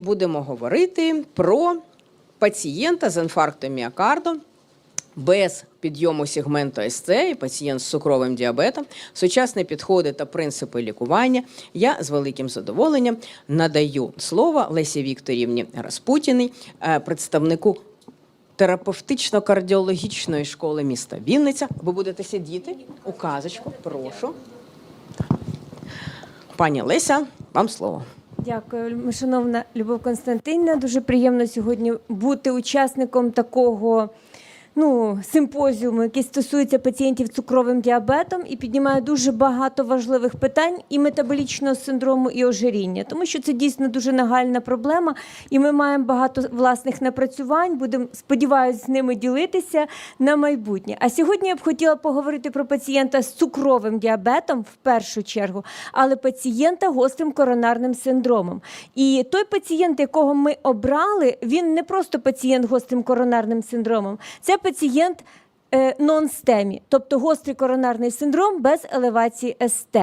Будемо говорити про пацієнта з інфарктом міокарду без підйому сегменту СЦ і пацієнт з цукровим діабетом, сучасні підходи та принципи лікування. Я з великим задоволенням надаю слово Лесі Вікторівні Распутіній, е, представнику терапевтично-кардіологічної школи міста Вінниця. Ви будете сидіти у казочку, прошу. Пані Леся, вам слово. Дякую, шановна Любов Константинівна. Дуже приємно сьогодні бути учасником такого ну, симпозіуму, який стосується пацієнтів з цукровим діабетом і піднімає дуже багато важливих питань і метаболічного синдрому, і ожиріння, тому що це дійсно дуже нагальна проблема, і ми маємо багато власних напрацювань. Будемо сподіваюся, з ними ділитися на майбутнє. А сьогодні я б хотіла поговорити про пацієнта з цукровим діабетом в першу чергу, але пацієнта гострим коронарним синдромом. І той пацієнт, якого ми обрали, він не просто пацієнт гострим коронарним синдромом, це пацієнт е, нон-стемі, тобто гострий коронарний синдром без елевації СТ.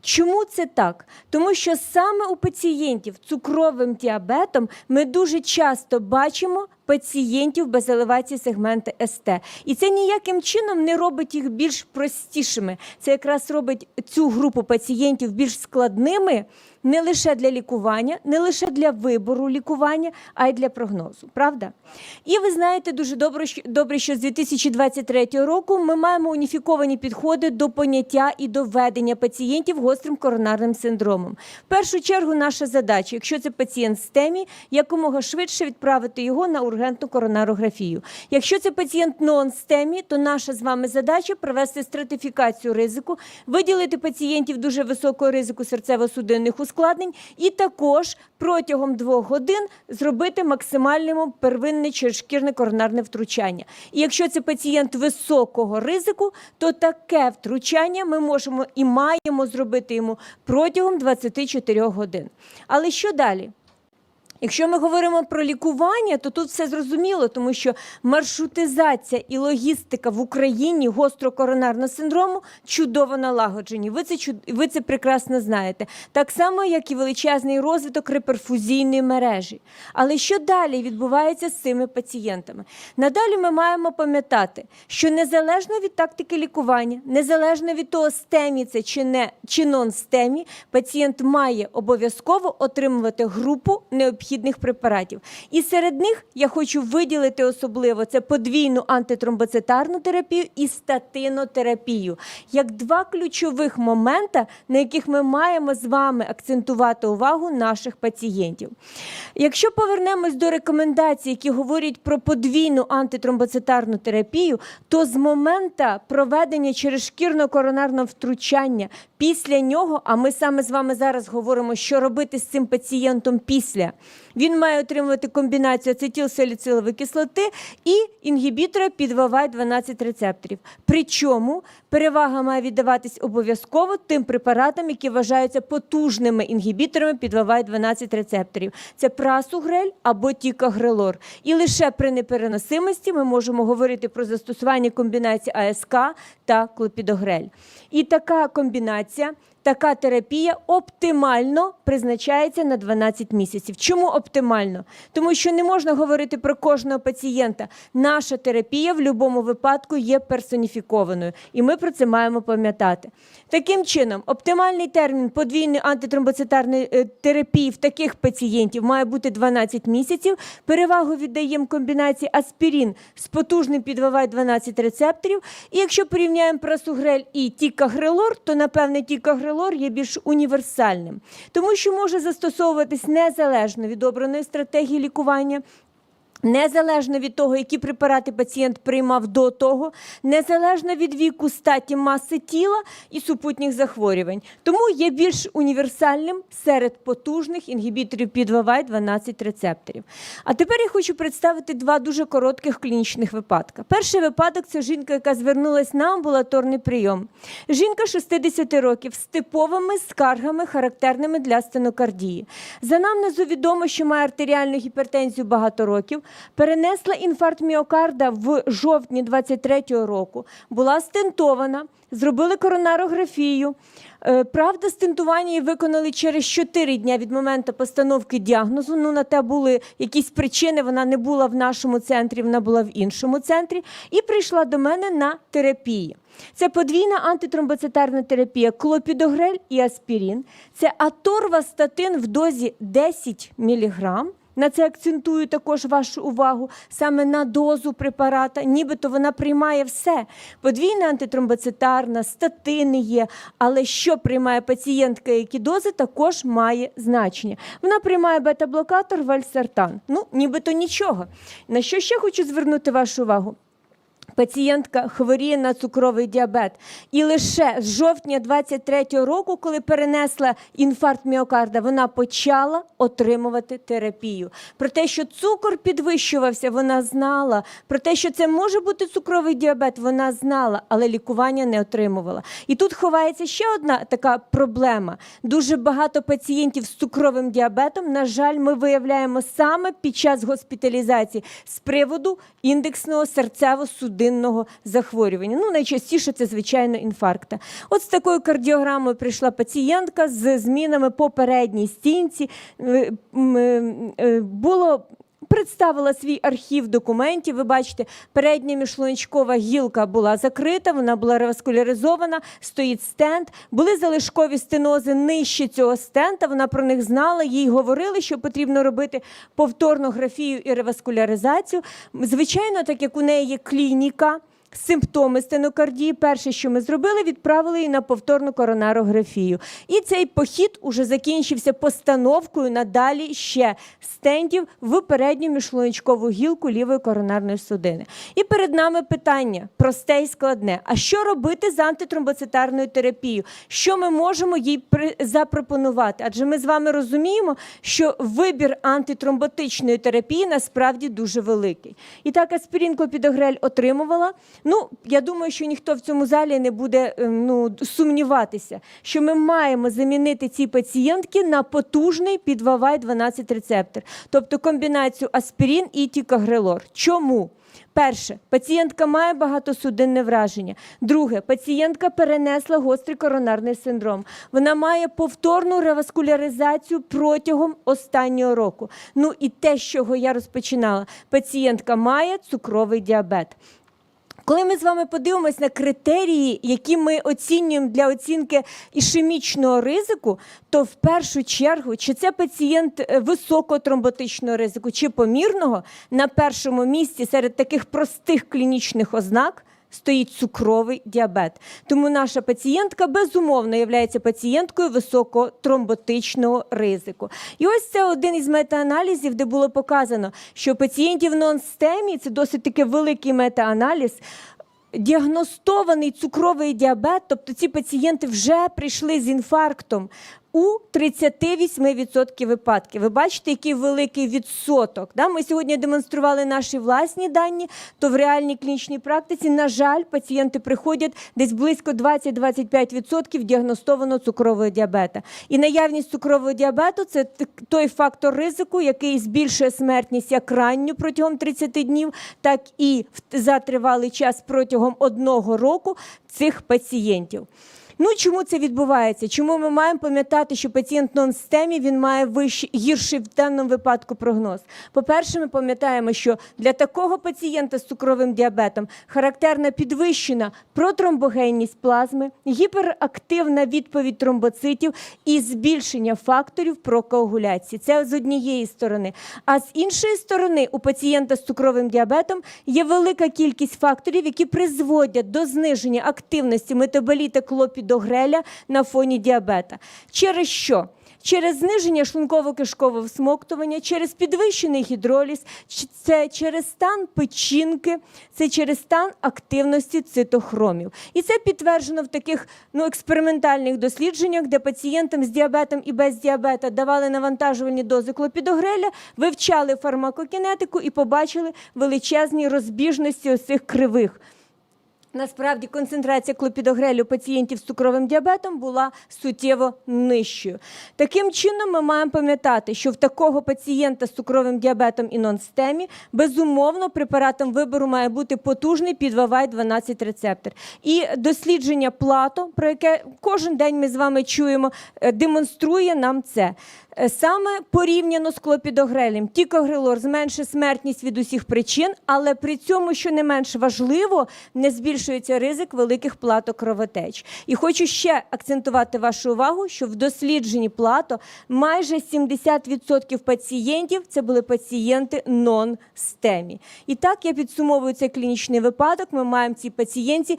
Чому це так? Тому що саме у пацієнтів з цукровим діабетом ми дуже часто бачимо пацієнтів без елевації сегменту СТ. І це ніяким чином не робить їх більш простішими. Це якраз робить цю групу пацієнтів більш складними не лише для лікування, не лише для вибору лікування, а й для прогнозу. Правда? І ви знаєте дуже добре, що, добре, що з 2023 року ми маємо уніфіковані підходи до поняття і до ведення пацієнтів гострим коронарним синдромом. В першу чергу, наша задача, якщо це пацієнт з темі, якомога швидше відправити його на ургентну коронарографію. Якщо це пацієнт нон-стемі, то наша з вами задача провести стратифікацію ризику, виділити пацієнтів дуже високого ризику серцево-судинних ускладнень і також протягом двох годин зробити максимальним первинне черешкірне коронарне втручання. І якщо це пацієнт високого ризику, то таке втручання ми можемо і маємо зробити йому протягом 24 годин. Але що далі? Якщо ми говоримо про лікування, то тут все зрозуміло, тому що маршрутизація і логістика в Україні гострокоронарного синдрому чудово налагоджені. Ви це ви це прекрасно знаєте. Так само, як і величезний розвиток реперфузійної мережі. Але що далі відбувається з цими пацієнтами? Надалі ми маємо пам'ятати, що незалежно від тактики лікування, незалежно від того, стемі це чи не чи нон-стемі, пацієнт має обов'язково отримувати групу необхідних препаратів. І серед них я хочу виділити особливо це подвійну антитромбоцитарну терапію і статинотерапію як два ключових момента, на яких ми маємо з вами акцентувати увагу наших пацієнтів. Якщо повернемось до рекомендацій, які говорять про подвійну антитромбоцитарну терапію, то з моменту проведення черешкірно-коронарного втручання після нього, а ми саме з вами зараз говоримо, що робити з цим пацієнтом після. Він має отримувати комбінацію ацетилсаліцилової кислоти і інгібітора під ВВ-12 рецепторів. Причому перевага має віддаватись обов'язково тим препаратам, які вважаються потужними інгібіторами під ВВ-12 рецепторів. Це прасугрель або тікагрелор. І лише при непереносимості ми можемо говорити про застосування комбінації АСК та клопідогрель. І така комбінація така терапія оптимально призначається на 12 місяців. Чому оптимально? Тому що не можна говорити про кожного пацієнта. Наша терапія в будь-якому випадку є персоніфікованою, і ми про це маємо пам'ятати. Таким чином, оптимальний термін подвійної антитромбоцитарної е, терапії в таких пацієнтів має бути 12 місяців. Перевагу віддаємо комбінації аспірин з потужним підвивай 12 рецепторів. І якщо порівняємо прасугрель і тікагрелор, то напевне тікагрелор є більш універсальним, тому що може застосовуватись незалежно від обраної стратегії лікування. Незалежно від того, які препарати пацієнт приймав до того, незалежно від віку, статі, маси тіла і супутніх захворювань, тому є більш універсальним серед потужних інгібіторів підвивай 12 рецепторів. А тепер я хочу представити два дуже коротких клінічних випадки. Перший випадок це жінка, яка звернулася на амбулаторний прийом. Жінка 60 років з типовими скаргами, характерними для стенокардії. За намнезу відомо, що має артеріальну гіпертензію багато років. Перенесла інфаркт міокарда в жовтні 23-го року, була стентована, зробили коронарографію. Е, Правда, стентування її виконали через 4 дня від моменту постановки діагнозу. Ну, на те були якісь причини. Вона не була в нашому центрі, вона була в іншому центрі. І прийшла до мене на терапії. Це подвійна антитромбоцитарна терапія, клопідогрель і аспірин. Це аторвастатин в дозі 10 мг. На це акцентую також вашу увагу саме на дозу препарата, нібито вона приймає все. Подвійна антитромбоцитарна, статини є. Але що приймає пацієнтка, які дози, також має значення. Вона приймає бета-блокатор вальсартан. Ну, нібито нічого. На що ще хочу звернути вашу увагу? Пацієнтка хворіє на цукровий діабет. І лише з жовтня 23-го року, коли перенесла інфаркт міокарда, вона почала отримувати терапію. Про те, що цукор підвищувався, вона знала. Про те, що це може бути цукровий діабет, вона знала, але лікування не отримувала. І тут ховається ще одна така проблема. Дуже багато пацієнтів з цукровим діабетом, на жаль, ми виявляємо саме під час госпіталізації з приводу індексного серцево-судинного захворювання. Ну, найчастіше це, звичайно, інфаркта. От з такою кардіограмою прийшла пацієнтка з змінами по передній стінці. Е, м, е, Було Представила свій архів документів. Ви бачите, передня мішлуничкова гілка була закрита, вона була реваскуляризована, стоїть стенд. Були залишкові стенози нижче цього стента. Вона про них знала, їй говорили, що потрібно робити повторну графію і реваскуляризацію. Звичайно, так як у неї є клініка. Симптоми стенокардії, перше, що ми зробили, відправили її на повторну коронарографію. І цей похід уже закінчився постановкою надалі ще стентів в передню міжшлуночкову гілку лівої коронарної судини. І перед нами питання просте і складне: а що робити з антитромбоцитарною терапією? Що ми можемо їй запропонувати? Адже ми з вами розуміємо, що вибір антитромботичної терапії насправді дуже великий. І так аспірин клопідогрель отримувала. Ну, я думаю, що ніхто в цьому залі не буде ем, ну, сумніватися, що ми маємо замінити цій пацієнтки на потужний підвавай 12 рецептор, тобто комбінацію аспірин і тікагрелор. Чому? Перше, пацієнтка має багатосудинне враження. Друге, пацієнтка перенесла гострий коронарний синдром. Вона має повторну реваскуляризацію протягом останнього року. Ну і те, з чого я розпочинала, пацієнтка має цукровий діабет. Коли ми з вами подивимось на критерії, які ми оцінюємо для оцінки ішемічного ризику, то в першу чергу, чи це пацієнт е, високого тромботичного ризику, чи помірного, на першому місці серед таких простих клінічних ознак. Стоїть цукровий діабет. Тому наша пацієнтка безумовно є пацієнткою високого тромботичного ризику. І ось це один із метааналізів, де було показано, що пацієнтів нон-стемі, це досить таки великий метааналіз, діагностований цукровий діабет, тобто ці пацієнти вже прийшли з інфарктом у 38% випадків. Ви бачите, який великий відсоток. Да? Ми сьогодні демонстрували наші власні дані, то в реальній клінічній практиці, на жаль, пацієнти приходять десь близько 20-25% діагностованого цукрового діабета. І наявність цукрового діабету це той фактор ризику, який збільшує смертність як ранню протягом 30 днів, так і за тривалий час протягом одного року цих пацієнтів. Ну чому це відбувається? Чому ми маємо пам'ятати, що пацієнт нон-стемі він має вищий, гірший в даному випадку прогноз? По-перше, ми пам'ятаємо, що для такого пацієнта з цукровим діабетом характерна підвищена протромбогенність плазми, гіперактивна відповідь тромбоцитів і збільшення факторів прокоагуляції. Це з однієї сторони. А з іншої сторони, у пацієнта з цукровим діабетом є велика кількість факторів, які призводять до зниження активності метаболіта клопідогреля на фоні діабета. Через що? Через зниження шлунково-кишкового всмоктування, через підвищений гідроліз, це через стан печінки, це через стан активності цитохромів. І це підтверджено в таких ну, експериментальних дослідженнях, де пацієнтам з діабетом і без діабета давали навантажувальні дози клопідогреля, вивчали фармакокінетику і побачили величезні розбіжності ось цих кривих. Насправді концентрація клопідогрелю пацієнтів з цукровим діабетом була суттєво нижчою. Таким чином, ми маємо пам'ятати, що в такого пацієнта з цукровим діабетом і нонстемі безумовно препаратом вибору має бути потужний підвавай 12 рецептор. І дослідження плато, про яке кожен день ми з вами чуємо, е, демонструє нам це. Е, Саме порівняно з клопідогрелем, тікогрелор зменшує смертність від усіх причин, але при цьому, що не менш важливо, не збільшується ризик великих платок кровотеч. І хочу ще акцентувати вашу увагу, що в дослідженні плато майже 70% пацієнтів це були пацієнти нон-стемі. І так я підсумовую цей клінічний випадок. Ми маємо цій пацієнті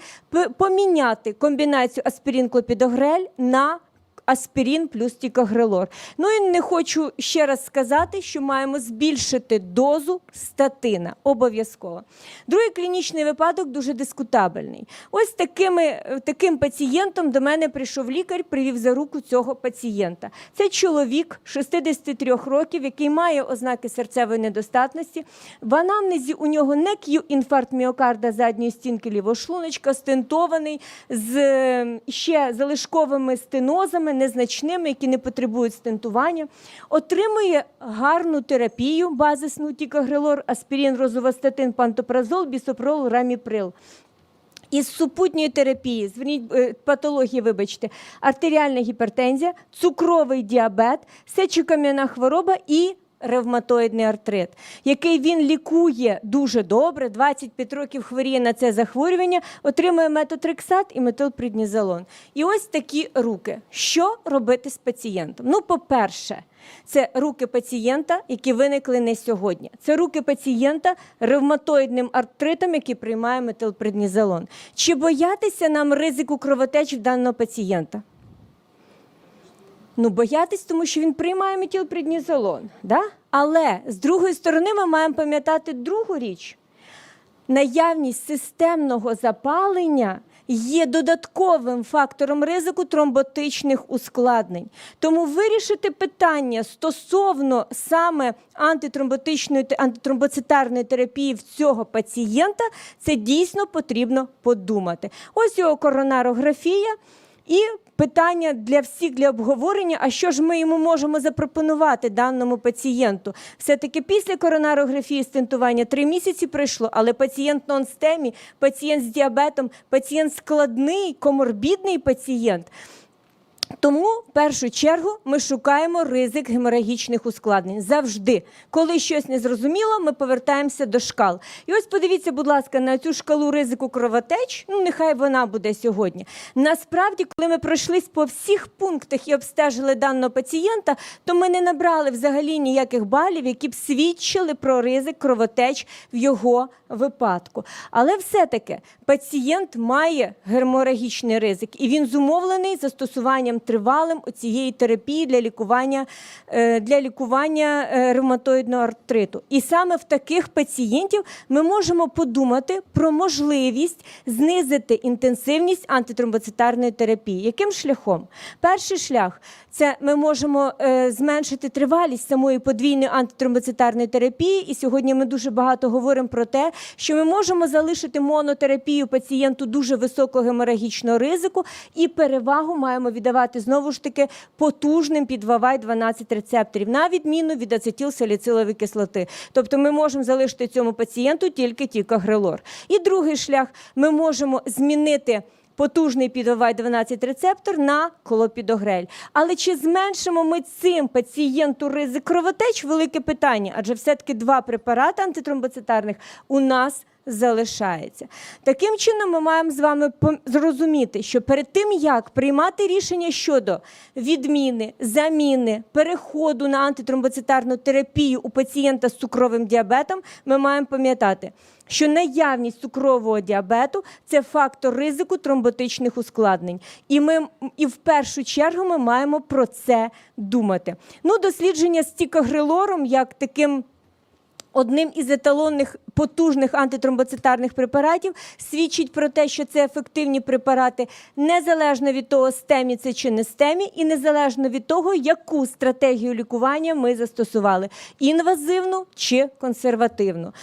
поміняти комбінацію аспірин-клопідогрель на аспірин плюс тікогрелор. Ну і не хочу ще раз сказати, що маємо збільшити дозу статина обов'язково. Другий клінічний випадок дуже дискутабельний. Ось такими, таким пацієнтом до мене прийшов лікар, привів за руку цього пацієнта. Це чоловік 63 років, який має ознаки серцевої недостатності. В анамнезі у нього не к'ю інфаркт міокарда задньої стінки лівого шлуночка, стентований з ще залишковими стенозами, незначними, які не потребують стентування. Отримує гарну терапію, базисну тікогрелор, аспірін, розовостатин, пантопразол, бісопрол, раміприл. Із супутньої терапії, зверніть е, патології, вибачте, артеріальна гіпертензія, цукровий діабет, сечокам'яна хвороба і ревматоїдний артрит, який він лікує дуже добре. 25 років хворіє на це захворювання, отримує метотрексат і метилпреднізолон. І ось такі руки. Що робити з пацієнтом? Ну, по-перше, це руки пацієнта, які виникли не сьогодні. Це руки пацієнта ревматоїдним артритом, який приймає метилпреднізолон. Чи боятися нам ризику кровотеч в даного пацієнта? Ну, боятись, тому що він приймає метилпреднізолон. Да? Але з другої сторони ми маємо пам'ятати другу річ. Наявність системного запалення є додатковим фактором ризику тромботичних ускладнень. Тому вирішити питання стосовно саме антитромботичної антитромбоцитарної терапії в цього пацієнта, це дійсно потрібно подумати. Ось його коронарографія. І питання для всіх для обговорення: а що ж ми йому можемо запропонувати даному пацієнту? Все-таки після коронарографії стентування три місяці пройшло, але пацієнт нон-стемі, пацієнт з діабетом, пацієнт складний, коморбідний пацієнт. Тому в першу чергу ми шукаємо ризик геморагічних ускладнень. Завжди, коли щось незрозуміло, ми повертаємося до шкал. І ось подивіться, будь ласка, на цю шкалу ризику кровотеч. Ну, нехай вона буде сьогодні. Насправді, коли ми пройшлись по всіх пунктах і обстежили даного пацієнта, то ми не набрали взагалі ніяких балів, які б свідчили про ризик кровотеч в його випадку. Але все-таки пацієнт має геморагічний ризик, і він зумовлений застосуванням тривалим цієї терапії для лікування, е, для лікування е, ревматоїдного артриту. І саме в таких пацієнтів ми можемо подумати про можливість знизити інтенсивність антитромбоцитарної терапії. Яким шляхом? Перший шлях це ми можемо е, зменшити тривалість самої подвійної антитромбоцитарної терапії. І сьогодні ми дуже багато говоримо про те, що ми можемо залишити монотерапію пацієнту дуже високого геморагічного ризику, і перевагу маємо віддавати знову ж таки потужним під Вавай 12 рецепторів, на відміну від ацетилсаліцилової кислоти. Тобто ми можемо залишити цьому пацієнту тільки тікогрелор. І другий шлях ми можемо змінити. Потужний підвивай 12 рецептор на колопідогрель. Але чи зменшимо ми цим пацієнту ризик кровотеч? Велике питання, адже все-таки два препарати антитромбоцитарних у нас залишається. Таким чином, ми маємо з вами зрозуміти, що перед тим, як приймати рішення щодо відміни, заміни, переходу на антитромбоцитарну терапію у пацієнта з цукровим діабетом, ми маємо пам'ятати, що наявність цукрового діабету це фактор ризику тромботичних ускладнень. І ми і в першу чергу ми маємо про це думати. Ну, дослідження з тікогрелором як таким одним із еталонних потужних антитромбоцитарних препаратів, свідчить про те, що це ефективні препарати незалежно від того, стемі це чи не стемі, і незалежно від того, яку стратегію лікування ми застосували інвазивну чи консервативну.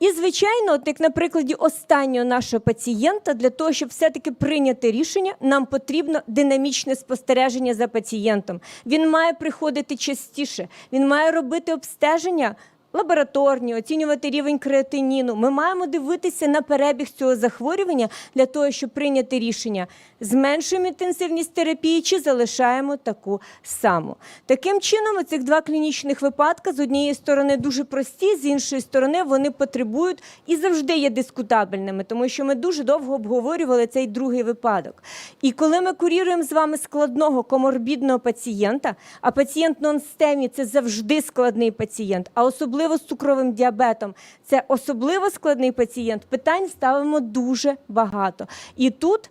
І, звичайно, от як на прикладі останнього нашого пацієнта, для того, щоб все-таки прийняти рішення, нам потрібно динамічне спостереження за пацієнтом. Він має приходити частіше, він має робити обстеження. Лабораторні, оцінювати рівень креатиніну. Ми маємо дивитися на перебіг цього захворювання для того, щоб прийняти рішення: зменшуємо інтенсивність терапії чи залишаємо таку саму. Таким чином, цих два клінічних випадки з однієї сторони дуже прості, з іншої сторони вони потребують і завжди є дискутабельними, тому що ми дуже довго обговорювали цей другий випадок. І коли ми куріруємо з вами складного коморбідного пацієнта, а пацієнт нонстемі це завжди складний пацієнт, а особливо з цукровим діабетом, це особливо складний пацієнт. Питань ставимо дуже багато. І тут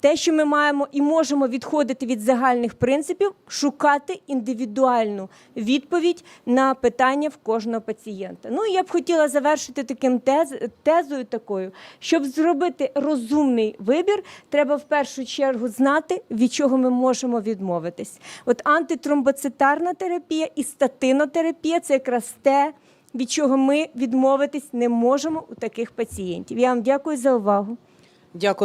те, що ми маємо і можемо відходити від загальних принципів, шукати індивідуальну відповідь на питання в кожного пацієнта. Ну я б хотіла завершити таким тез, тезою такою, щоб зробити розумний вибір, треба в першу чергу знати, від чого ми можемо відмовитись. От антитромбоцитарна терапія і статинотерапія це якраз те, від чого ми відмовитись не можемо у таких пацієнтів. Я вам дякую за увагу. Дякую.